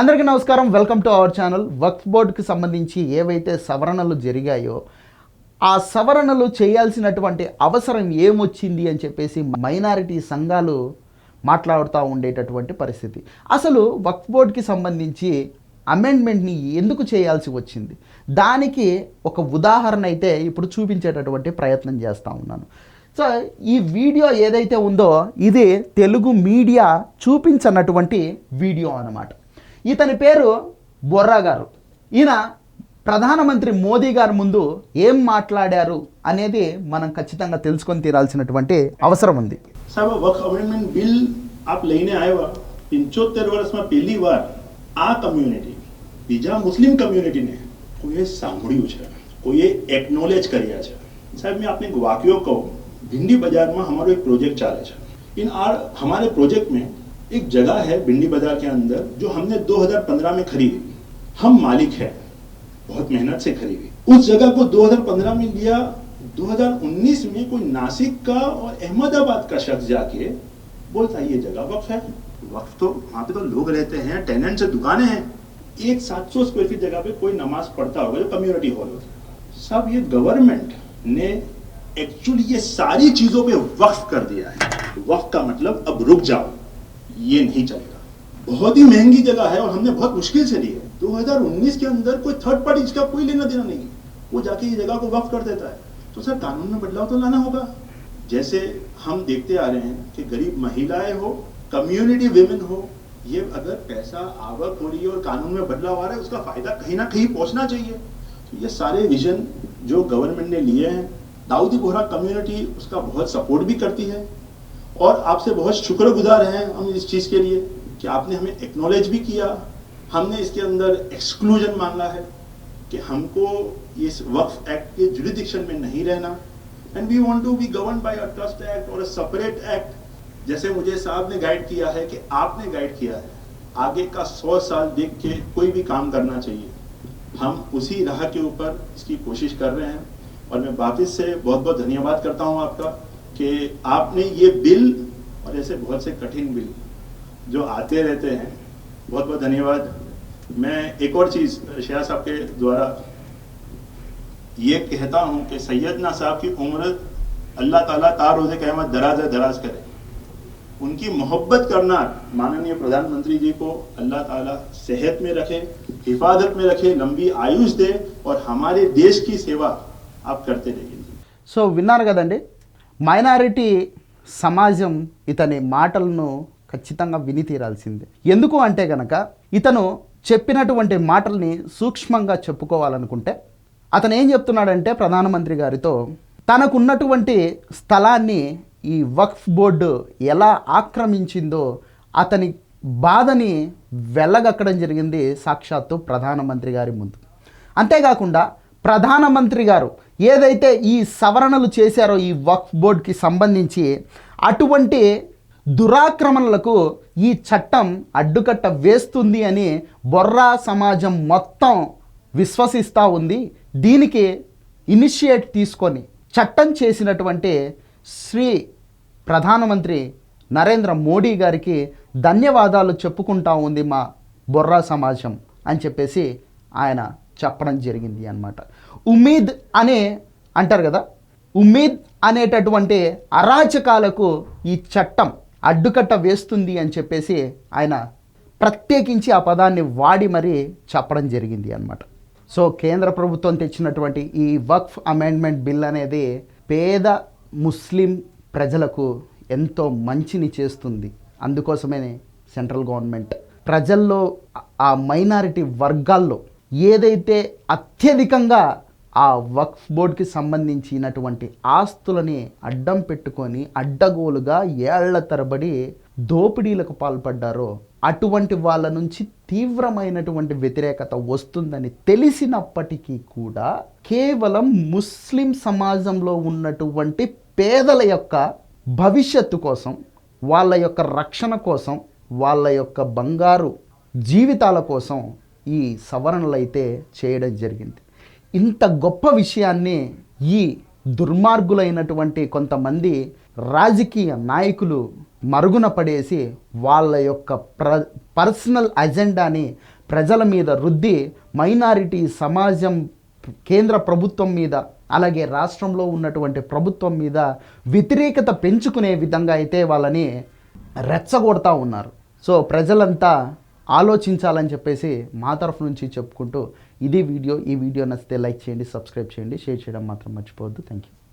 అందరికీ నమస్కారం. Welcome to our channel వక్ఫ్ బోర్డుకి సంబంధించి ఏవైతే సవరణలు జరిగాయో ఆ సవరణలు చేయాల్సినటువంటి అవసరం ఏమొచ్చింది అని చెప్పేసి మైనారిటీ సంఘాలు మాట్లాడుతూ ఉండేటటువంటి పరిస్థితి. అసలు వక్ఫ్ బోర్డుకి సంబంధించి అమెండ్మెంట్ని ఎందుకు చేయాల్సి వచ్చింది? దానికి ఒక ఉదాహరణ అయితే ఇప్పుడు చూపించేటటువంటి ప్రయత్నం చేస్తూ ఉన్నాను. సో ఈ వీడియో ఏదైతే ఉందో ఇది తెలుగు మీడియా చూపించనటువంటి వీడియో అన్నమాట. ఇతని పేరు బొర్రా గారు ఈయన ప్రధానమంత్రి మోదీ గారి ముందు ఏం మాట్లాడారు అనేది మనం ఖచ్చితంగా తెలుసుకొని తీరాల్సినటువంటి అవసరం ఉంది આ કમ્યુનિટી બીજા મુસ્લિમ કમ્યુનિટીને કોઈએ સાંભળ્યું છે કોઈએ એકનોલેજ કર્યા છે સાહેબ મેં આપને એક વાક્યો કહું ભિંડી બજારમાં અમારો એક પ્રોજેક્ટ ચાલે છે ઇન આર હમારે પ્રોજેક્ટ મેં एक जगह है भिंडी बाज़ार के अंदर जो हमने 2015 में खरीदी हम मालिक है बहुत मेहनत से खरीदी। उस जगह को 2015 में लिया 2019 में कोई नासिक का और अहमदाबाद का शख्स जाके बोलता है ये जगह वक्फ है। वक्फ तो वहाँ पे तो लोग रहते हैं टेनेंट से दुकानें हैं। एक 700 स्क्वायर फीट जगह पे कोई नमाज़ पढ़ता होगा जो कम्युनिटी हॉल होता सब ये गवर्नमेंट ने एक्चुअली ये सारी चीज़ों पे वक्फ कर दिया है। वक्फ का मतलब अब रुक जाओ। ये नहीं चलेगा। बहुत ही महँगी जगह है और हमने बहुत मुश्किल से ली है। 2019 के अंदर कोई थर्ड पार्टी इसका कोई लेना देना नहीं है। वो जाके ये जगह को वक्फ कर देता है। तो सर, कानून में बदलाव तो लाना होगा। जैसे हम देखते आ रहे हैं कि गरीब महिलाएँ हो कम्युनिटी विमेन हो, ये अगर पैसा, आवक हो रही है और कानून में बदलाव आ रहा है, उसका फ़ायदा कहीं ना कहीं पहुँचना चाहिए। तो ये सारे विजन जो गवर्नमेंट ने लिए हैं, दाऊदी बोहरा कम्युनिटी उसका बहुत सपोर्ट भी करती है। और आपसे बहुत शुक्रगुजार हैं हम इस चीज़ के लिए कि आपने हमें एक्नॉलेज भी किया। हमने इसके अंदर एक्सक्लूजन मांगा है कि हमको इस वक्फ एक्ट के जुरिडिक्शन में नहीं रहना। And we want to be govern by a trust act और अ सेपरेट एक्ट जैसे मुझे साहब ने गाइड किया है कि आपने गाइड किया है। आगे का सौ साल देख के कोई भी काम करना चाहिए। हम उसी राह के ऊपर इसकी कोशिश कर रहे हैं। और मैं वापस से बहुत बहुत धन्यवाद करता हूँ आपका। कि आपने ये बिल और ऐसे बहुत से कठिन बिल जो आते रहते हैं बहुत बहुत धन्यवाद। मैं एक और चीज़ शेरा साहब के द्वारा ये कहता हूँ कि सैदना साहब की उम्र अल्लाह ताला तार रोज़े कहमत दराज दराज करे। उनकी मोहब्बत करना माननीय प्रधानमंत्री जी को अल्लाह ताला सेहत में रखे हिफाजत में रखे लंबी आयुष दे और हमारे देश की सेवा आप करते रहिए। सो so, विनार कदमी మైనారిటీ సమాజం ఇతని మాటలను ఖచ్చితంగా విని తీరాల్సిందే. ఎందుకు అంటే గనక ఇతను చెప్పినటువంటి మాటల్ని సూక్ష్మంగా చెప్పుకోవాలనుకుంటే అతను ఏం చెప్తున్నాడంటే ప్రధానమంత్రి గారితో తనకున్నటువంటి స్థలాన్ని ఈ వక్ఫ్ బోర్డు ఎలా ఆక్రమించిందో అతని బాధని వెళ్ళగక్కడం జరిగింది సాక్షాత్తు ప్రధానమంత్రి గారి ముందు. అంతేకాకుండా ప్రధానమంత్రి గారు ఏదైతే ఈ సవరణలు చేశారో ఈ వక్ఫ్ బోర్డుకి సంబంధించి అటువంటి దురాక్రమణలకు ఈ చట్టం అడ్డుకట్ట వేస్తుంది అని బొర్రా సమాజం మొత్తం విశ్వసిస్తూ ఉంది. దీనికి ఇనిషియేట్ తీసుకొని చట్టం చేసినటువంటి శ్రీ ప్రధానమంత్రి నరేంద్ర మోడీ గారికి ధన్యవాదాలు చెప్పుకుంటా ఉంది మా బొర్రా సమాజం అని చెప్పేసి ఆయన చెప్పడం జరిగింది అన్నమాట. ఉమీద్ అనే అంటారు కదా ఉమీద్ అనేటటువంటి అరాచకాలకు ఈ చట్టం అడ్డుకట్ట వేస్తుంది అని చెప్పేసి ఆయన ప్రత్యేకించి ఆ పదాన్ని వాడి మరీ చెప్పడం జరిగింది అన్నమాట. సో కేంద్ర ప్రభుత్వం తెచ్చినటువంటి ఈ వక్ఫ్ అమెండ్మెంట్ బిల్ అనేది పేద ముస్లిం ప్రజలకు ఎంతో మంచిని చేస్తుంది. అందుకోసమే సెంట్రల్ గవర్నమెంట్ ప్రజల్లో ఆ మైనారిటీ వర్గాల్లో ఏదైతే అత్యధికంగా ఆ వక్ఫ్ బోర్డుకి సంబంధించినటువంటి ఆస్తులని అడ్డం పెట్టుకొని అడ్డగోలుగా ఏళ్ళ తరబడి దోపిడీలకు పాల్పడ్డారో అటువంటి వాళ్ళ నుంచి తీవ్రమైనటువంటి వ్యతిరేకత వస్తుందని తెలిసినప్పటికీ కూడా కేవలం ముస్లిం సమాజంలో ఉన్నటువంటి పేదల యొక్క భవిష్యత్తు కోసం వాళ్ళ యొక్క రక్షణ కోసం వాళ్ళ యొక్క బంగారు జీవితాల కోసం ఈ సవరణలు అయితే చేయడం జరిగింది. ఇంత గొప్ప విషయాన్ని ఈ దుర్మార్గులైనటువంటి కొంతమంది రాజకీయ నాయకులు మరుగున పడేసి వాళ్ళ యొక్క ప్ర పర్సనల్ అజెండాని ప్రజల మీద రుద్ది మైనారిటీ సమాజం కేంద్ర ప్రభుత్వం మీద అలాగే రాష్ట్రంలో ఉన్నటువంటి ప్రభుత్వం మీద వ్యతిరేకత పెంచుకునే విధంగా అయితే వాళ్ళని రెచ్చగొడతా ఉన్నారు. సో ప్రజలంతా ఆలోచించాలని చెప్పేసి మా తరఫు నుంచి చెప్పుకుంటూ ఇది వీడియో ఈ వీడియో నచ్చితే లైక్ చేయండి సబ్స్క్రైబ్ చేయండి షేర్ చేయడం మాత్రం మర్చిపోవద్దు. Thank you